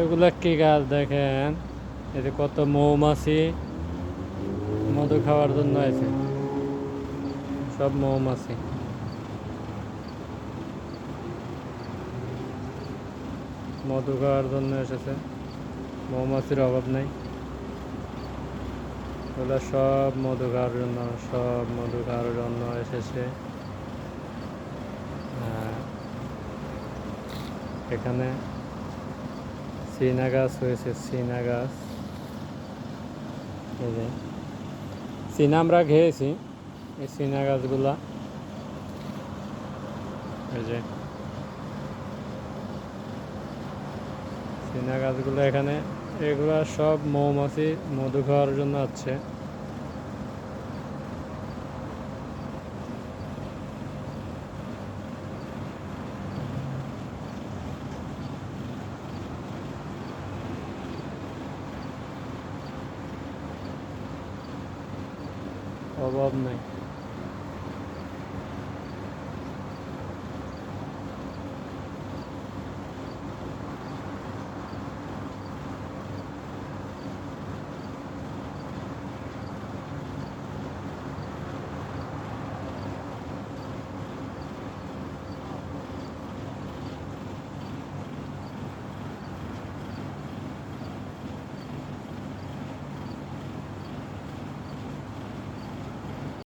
এগুলা কি গাছ দেখেন? এতে কত মৌমাছি মধু খাওয়ার জন্য আছে। সব মৌমাছি। মধু খাওয়ার জন্য এসেছে। মৌমাছির অভাব নেই। ওগুলো সব মধু খাওয়ার জন্য, সব মধু খাওয়ার জন্য এসেছে। এখানে চীনা গাছ হয়েছে চীনা গাছ এই যে সিনা আমরা খেয়েছি এই সিনা গাছগুলা এই যে সিনা গাছগুলো এখানে এগুলা সব মৌমাছি মধু খাওয়ার জন্য আছে অভাব নেই